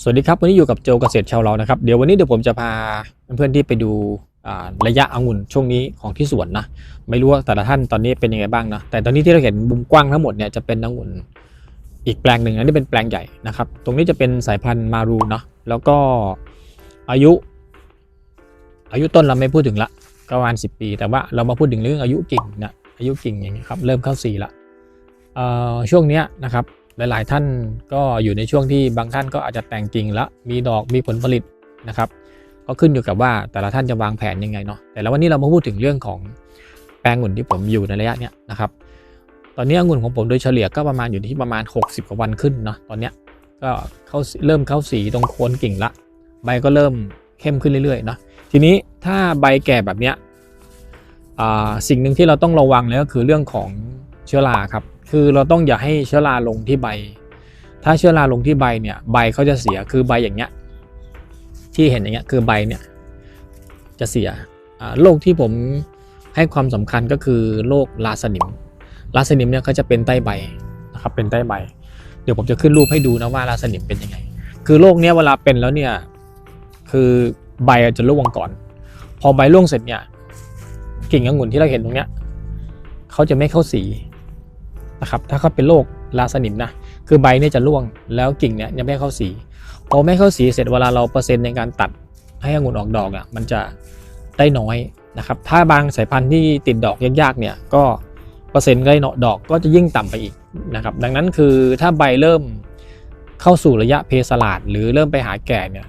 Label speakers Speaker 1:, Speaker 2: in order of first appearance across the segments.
Speaker 1: สวัสดีครับ วันนี้อยู่กับโจเกษตรชาวเรานะครับ เดี๋ยววันนี้เดี๋ยวผมจะพาเพื่อนๆที่ไปดูระยะองุ่นช่วงนี้ของที่สวนนะ ไม่รู้ว่าแต่ละท่านตอนนี้เป็นยังไงบ้างนะ แต่ตอนนี้ที่เราเห็นมุมกว้างทั้งหมดเนี่ยจะเป็นองุ่นอีกแปลงหนึ่งอันนี้เป็นแปลงใหญ่นะครับ ตรงนี้จะเป็นสายพันธุ์มารูเนาะ แล้วก็อายุ อายุต้นเราไม่พูดถึงละก็ประมาณ10 ปี แต่ว่าเรามาพูดถึงเรื่องอายุกิ่งนะ อายุกิ่งอย่างนี้ยครับ เริ่มเข้าสี่ละเอ่อช่วงเนี้ยนะครับ หลาย ๆ ท่านก็อยู่ในช่วงที่บางท่านก็อาจจะแต่งกิ่งแล้วมีดอกมีผลผลิตนะครับก็ขึ้นอยู่กับว่าแต่ละท่านจะวางแผนยังไงเนาะแต่แล้ววันนี้เรามาพูดถึงเรื่องของแปลงองุ่นที่ผมอยู่ในระยะเนี้ยนะครับตอนนี้องุ่นของผมโดยเฉลี่ยก็ประมาณอยู่ที่ประมาณ 60กว่าวันขึ้นเนาะตอนเนี้ยก็เข้าเริ่มเข้าสีตรงโคนกิ่งละ ใบก็เริ่มเข้มขึ้นเรื่อยๆเนาะทีนี้ถ้าใบแก่แบบเนี้ยสิ่งหนึ่งที่เราต้องระวังเลยก็คือเรื่องของเชื้อราครับ คือเราต้องอย่าให้เชื้อราลงที่ใบ ถ้าเชื้อราลงที่ใบเนี่ยใบเขาจะเสียคือใบอย่างเงี้ยที่เห็นอย่างเงี้ยคือใบเนี่ยจะเสียโรคที่ผมให้ความสำคัญก็คือโรคลาสนิมลาสนิมเนี่ยเขาจะเป็นใต้ใบนะครับเป็นใต้ใบ เดี๋ยวผมจะขึ้นรูปให้ดูนะว่าลาสนิมเป็นยังไง คือโรคเนี้ยเวลาเป็นแล้วเนี่ยคือใบจะร่วงก่อน พอใบร่วงเสร็จเนี่ยกิ่งองุ่นที่เราเห็นตรงเนี้ยเขาจะไม่เข้าสี นะครับถ้าเขาเป็นโรคลาสนิมนะคือใบเนี่ยจะร่วงแล้วกิ่งเนี่ยยังไม่เข้าสีพอไม่เข้าสีเสร็จเวลาเราเปอร์เซ็นต์ในการตัดให้องุ่นออกดอกอะมันจะได้น้อยนะครับถ้าบางสายพันธุ์ที่ติดดอกยากๆเนี่ยก็เปอร์เซ็นต์ได้เนาะดอกก็จะยิ่งต่ำไปอีกนะครับดังนั้นคือถ้าใบเริ่มเข้าสู่ระยะเพสลาดหรือเริ่มไปหาแก่เนี่ย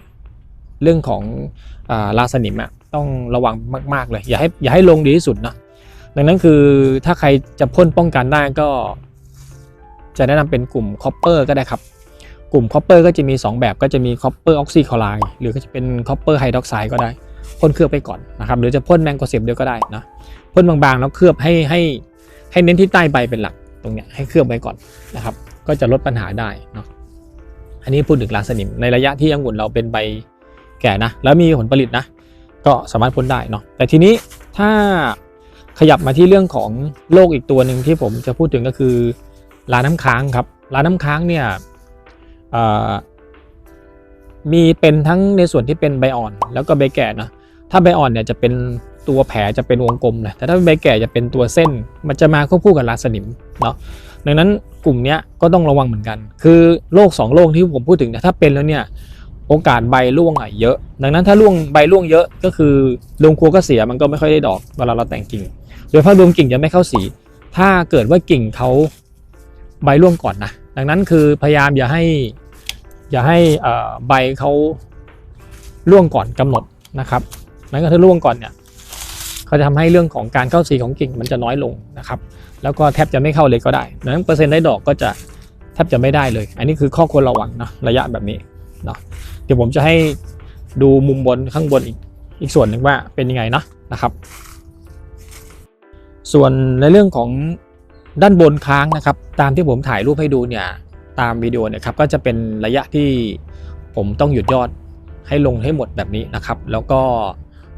Speaker 1: เรื่องของอลาสนิมอะต้องระวังมาก ๆ เลย อย่าให้อย่าให้ลงดีที่สุดนะ ดังนั้นคือถ้าใครจะพ่นป้องกันได้ก็ จะแนะนำเป็นกลุ่มคอปเปอร์ก็ได้ครับ กลุ่มคอปเปอร์ก็จะมี 2 แบบก็จะมีคอปเปอร์ออกซิคลอไรด์หรือก็จะเป็นคอปเปอร์ไฮดรอกไซด์ก็ได้พ่นเคลือบไปก่อนนะครับหรือจะพ่นแมงโกเซบเดียวก็ได้นะพ่นบางๆแล้วเคลือบให้ให้ให้เน้นที่ใต้ใบเป็นหลักตรงเนี้ยให้เคลือบไว้ก่อนนะครับ ก็จะลดปัญหาได้เนาะอันนี้พูดถึงลาสนิมในระยะที่องุ่นเราเป็นใบแก่นะ แล้วมีผลผลิตนะ ก็สามารถพ่นได้เนาะแต่ทีนี้ถ้า ขยับมาที่เรื่องของโรคอีกตัวหนึ่งที่ผมจะพูดถึงก็คือลาน้ำค้างครับลาน้ำค้างเนี่ยมีเป็นทั้งในส่วนที่เป็นใบอ่อน แล้วก็ใบแก่นะถ้าใบอ่อนเนี่ยจะเป็นตัวแผลจะเป็นวงกลมเลยแต่ถ้าใบแก่จะเป็นตัวเส้น มันจะมาควบคู่กับลาสนิมเนาะดังนั้นกลุ่มนี้ก็ต้องระวังเหมือนกัน คือโรคสองโรคที่ผมพูดถึงเนี่ยถ้าเป็นแล้วเนี่ยโอกาสใบร่วงอะเยอะ ดังนั้นถ้าร่วงใบร่วงเยอะก็คือลงครัวก็เสียมันก็ไม่ค่อยได้ดอกเวลาเราแต่งกิ่ง โดยภาพรวมกิ่งจะไม่เข้าสี ถ้าเกิดว่ากิ่งเขาใบร่วงก่อนนะดังนั้นคือพยายามอย่าให้อย่าให้ใบเขาร่วงก่อนกำหนดนะครับนั้นก็ถ้าร่วงก่อนเนี่ยเขาจะทำให้เรื่องของการเข้าสีของกิ่งมันจะน้อยลงนะครับ แล้วก็แทบจะไม่เข้าเลยก็ได้ดังนั้นเปอร์เซ็นต์ได้ดอกก็จะแทบจะไม่ได้เลย อันนี้คือข้อควรระวังนะระยะแบบนี้เนาะเดี๋ยวผมจะให้ดูมุมบนข้างบนอีกอีกส่วนหนึ่งว่าเป็นยังไงนะนะครับ ส่วนในเรื่องของด้านบนค้างนะครับ ตามที่ผมถ่ายรูปให้ดูเนี่ยตามวิดีโอเนี่ยครับก็จะเป็นระยะที่ผมต้องหยุดยอดให้ลงให้หมดแบบนี้นะครับ แล้วก็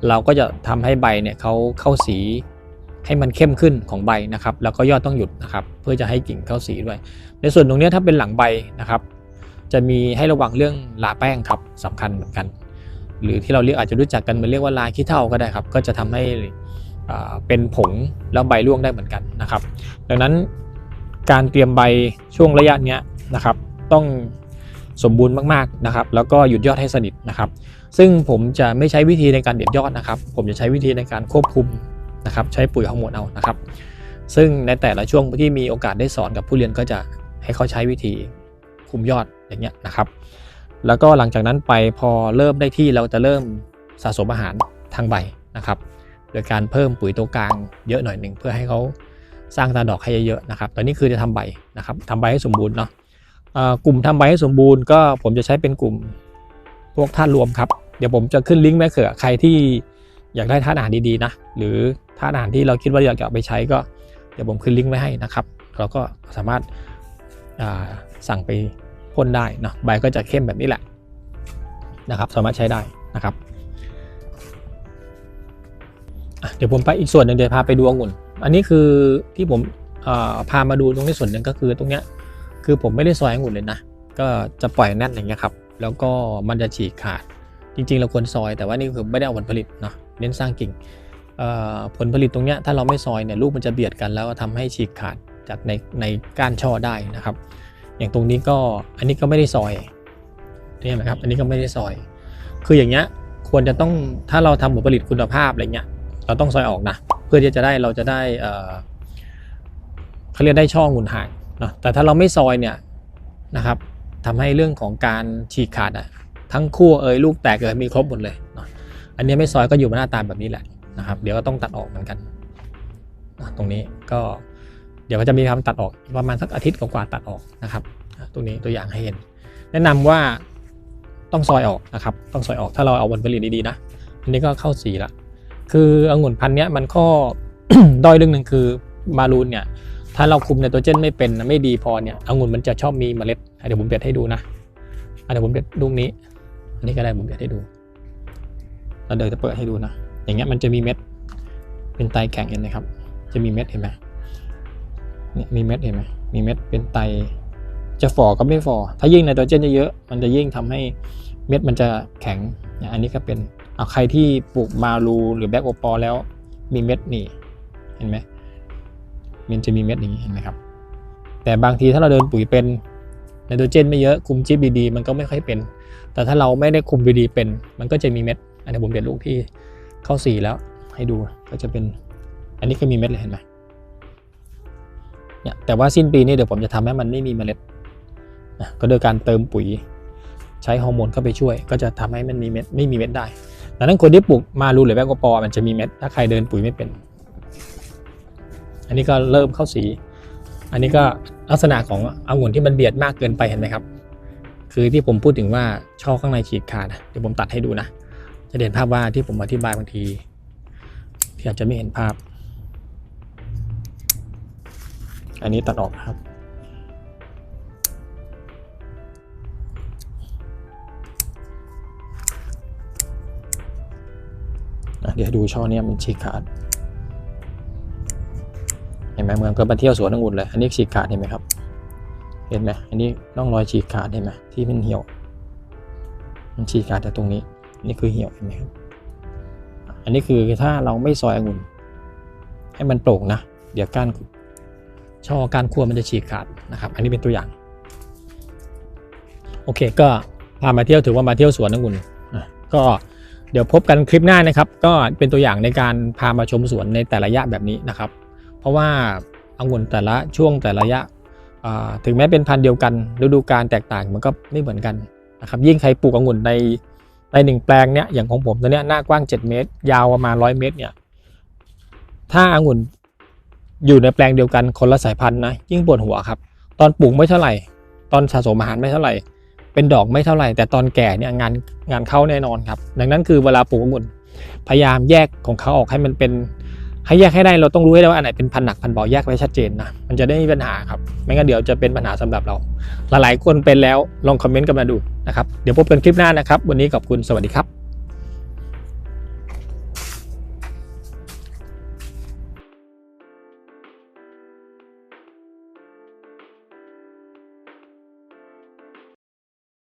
Speaker 1: เราก็จะทำให้ใบเนี่ยเขาเข้าสีให้มันเข้มขึ้นของใบนะครับ แล้วก็ยอดต้องหยุดนะครับ เพื่อจะให้กิ่งเข้าสีด้วย ในส่วนตรงนี้ถ้าเป็นหลังใบนะครับ จะมีให้ระวังเรื่องลาแป้งครับสำคัญเหมือนกัน หรือที่เราเรียกอาจจะรู้จักกันมันเรียกว่าลาขี้เถ้าก็ได้ครับ ก็จะทำให้ เป็นผงแล้วใบร่วงได้เหมือนกันนะครับ ดังนั้นการเตรียมใบช่วงระยะเนี้ยนะครับ ต้องสมบูรณ์มากๆนะครับ แล้วก็หยุดยอดให้สนิทนะครับ ซึ่งผมจะไม่ใช้วิธีในการเด็ดยอดนะครับ ผมจะใช้วิธีในการควบคุมนะครับ ใช้ปุ๋ยฮอร์โมนเอานะครับ ซึ่งในแต่ละช่วงที่มีโอกาสได้สอนกับผู้เรียนก็จะให้เขาใช้วิธีคุมยอดอย่างเงี้ยนะครับ แล้วก็หลังจากนั้นไปพอเริ่มได้ที่เราจะเริ่มสะสมอาหารทางใบนะครับ โดยการเพิ่มปุ๋ยตัวกลางเยอะหน่อยหนึ่งเพื่อให้เขาสร้างตาดอกให้เยอะๆนะครับ ตอนนี้คือจะทำใบนะครับทำใบให้สมบูรณ์เนาะกลุ่มทำใบให้สมบูรณ์ก็ผมจะใช้เป็นกลุ่มพวกธาตุรวมครับ เดี๋ยวผมจะขึ้นลิงก์ไว้เผื่อใครที่อยากได้ธาตุอาหารดีๆนะ หรือธาตุอาหารที่เราคิดว่าอยากจะไปใช้ก็ เดี๋ยวผมขึ้นลิงก์ไว้ให้นะครับ เราก็สามารถาสั่งไปพ่นได้เนาะใบก็จะเข้มแบบนี้แหละนะครับ สามารถใช้ได้นะครับ เดี๋ยวผมไปอีกส่วนหนึ่งเดี๋ยวพาไปดูองุ่น อันนี้คือที่ผมพามาดูตรงนี้ส่วนหนึ่งก็คือตรงเนี้ยคือผมไม่ได้ซอยองุ่นเลยนะ ก็จะปล่อยแน่นอย่างเงี้ยครับ แล้วก็มันจะฉีกขาด จริง ๆ เราควรซอยแต่ว่านี่คือไม่ได้เอาผลผลิตเนาะเน้นสร้างกิ่งผลผลิตตรงเนี้ยถ้าเราไม่ซอยเนี่ยลูกมันจะเบียดกันแล้วก็ทำให้ฉีกขาดจากในในก้านช่อได้นะครับ อย่างตรงนี้ก็อันนี้ก็ไม่ได้ซอยเนี่ยนะครับ อันนี้ก็ไม่ได้ซอย คืออย่างเงี้ยควรจะต้องถ้าเราทำผลผลิตคุณภาพอะไรเงี้ย เราต้องซอยออกนะ เพื่อที่จะได้เราจะได้เขาเรียกได้ช่องหุนห่างเนาะแต่ถ้าเราไม่ซอยเนี่ยนะครับทำให้เรื่องของการฉีกขาดอะทั้งคู่เอ่ยลูกแตกเอ่ยมีครบหมดเลยเนาะอันนี้ไม่ซอยก็อยู่มาหน้าตาแบบนี้แหละนะครับ เดี๋ยวก็ต้องตัดออกเหมือนกันนะตรงนี้ก็เดี๋ยวก็จะมีคำตัดออกประมาณสักอาทิตย์กว่าตัดออกนะครับตรงนี้ตัวอย่างให้เห็น แนะนำว่าต้องซอยออกนะครับ ต้องซอยออกถ้าเราเอาผลผลิตดีๆนะอันนี้ก็เข้าสีละ คือองุ่นพันธุ์เนี้ยมันก็ด้อยเรื่องหนึ่งคือมารูนเนี่ย ถ้าเราคุมไนโตรเจนไม่เป็นไม่ดีพอเนี่ยองุ่นมันจะชอบมีเมล็ดเดี๋ยวผมเด็ดให้ดูนะเดี๋ยวผมเด็ดลูกนี้ อันนี้ก็ได้ผมเด็ดให้ดูแล้วเดี๋ยวจะเปิดให้ดูนะอย่างเงี้ยมันจะมีเม็ด เป็นไตแข็งเห็นไหมครับ จะมีเม็ดเห็นไหมเนี่ยมีเม็ดเห็นไหมมีเม็ดเป็นไตจะฝ่อก็ไม่ฝ่อถ้ายิ่งไนโตรเจนเยอะๆมันจะยิ่งทำให้เม็ดมันจะแข็ง อันนี้ก็เป็น ใครที่ปลูกมารูหรือแบ็กโอปอแล้วมีเม็ดนี่เห็นไหมมันจะมีเม็ดอย่างนี้เห็นไหมครับ แต่บางทีถ้าเราเดินปุ๋ยเป็นไนโตรเจนไม่เยอะคุมจิบดีๆมันก็ไม่ค่อยเป็น แต่ถ้าเราไม่ได้คุมดีๆเป็น มันก็จะมีเม็ด อันนี้ผมเด็ดลูกที่เข้าสีแล้วให้ดูก็จะเป็น อันนี้ก็มีเม็ดเลยเห็นไหมเนี่ยแต่ว่าสิ้นปีนี้เดี๋ยวผมจะทำให้มันไม่มีเมล็ดนะก็โดยการเติมปุ๋ย ใช้ฮอร์โมนเข้าไปช่วย ก็จะทำให้มันมีเม็ดไม่มีเม็ดได้ ดังนั้นคนที่ปลูกมารูหรือแบงโกปอมันจะมีเม็ด ถ้าใครเดินปุ๋ยไม่เป็น อันนี้ก็เริ่มเข้าสี อันนี้ก็ลักษณะขององุ่นที่มันเบียดมากเกินไปเห็นไหมครับ คือที่ผมพูดถึงว่าช่อข้างในฉีกขาดนะเดี๋ยวผมตัดให้ดูนะ จะเห็นภาพว่าที่ผมอธิบายบางทีที่อาจจะไม่เห็นภาพ อันนี้ตัดออกครับ เดี๋ยวดูช่อเนี้ยมันฉีกขาด เห็นไหมเมือนกับมาเที่ยวสวนองุ่นเลย อันนี้ฉีกขาดเห็นไหมครับ เห็นไหมอันนี้ร่องรอยฉีกขาดเห็นไหมที่มันเหี่ยว มันฉีกขาดจากตรงนี้ นี่คือเหี่ยวเห็นไหมครับ อันนี้คือถ้าเราไม่ซอยองุ่น ให้มันโปร่งนะ เดี๋ยวก้านช่อกานขั้วมันจะฉีกขาดนะครับ อันนี้เป็นตัวอย่าง โอเคก็พามาเที่ยวถือว่ามาเที่ยวสวนองุ่นก็ เดี๋ยวพบกันคลิปหน้านะครับ ก็เป็นตัวอย่างในการพามาชมสวนในแต่ละระยะแบบนี้นะครับ เพราะว่าองุ่นแต่ละช่วงแต่ละระยะถึงแม้เป็นพันธุ์เดียวกันฤดูกาลแตกต่างมันก็ไม่เหมือนกันนะครับยิ่งใครปลูกองุ่นในในหนึ่งแปลงเนี้ยอย่างของผมตัวเนี้ยหน้ากว้าง 7 เมตร ยาวประมาณ100 เมตรเนี่ยถ้าองุ่นอยู่ในแปลงเดียวกันคนละสายพันธุ์นะยิ่งปวดหัวครับ ตอนปลูกไม่เท่าไหร่ ตอนสะสมอาหารไม่เท่าไหร่ เป็นดอกไม่เท่าไหร่ แต่ตอนแก่เนี่ยงานงานเข้าแน่นอนครับ ดังนั้นคือเวลาปลูกองุ่นพยายามแยกของเขาออกให้มันเป็น ให้แยกให้ได้เราต้องรู้ให้ได้ว่าอันไหนเป็นพันหนักพันเบาแยกไว้ชัดเจนนะมันจะได้ไม่มีปัญหาครับไม่งั้นเดี๋ยวจะเป็นปัญหาสำหรับเรา หลายๆคนเป็นแล้วลองคอมเมนต์กันมาดูนะครับเดี๋ยวพบกันคลิปหน้านะครับ วันนี้ขอบคุณสวัสดีครับ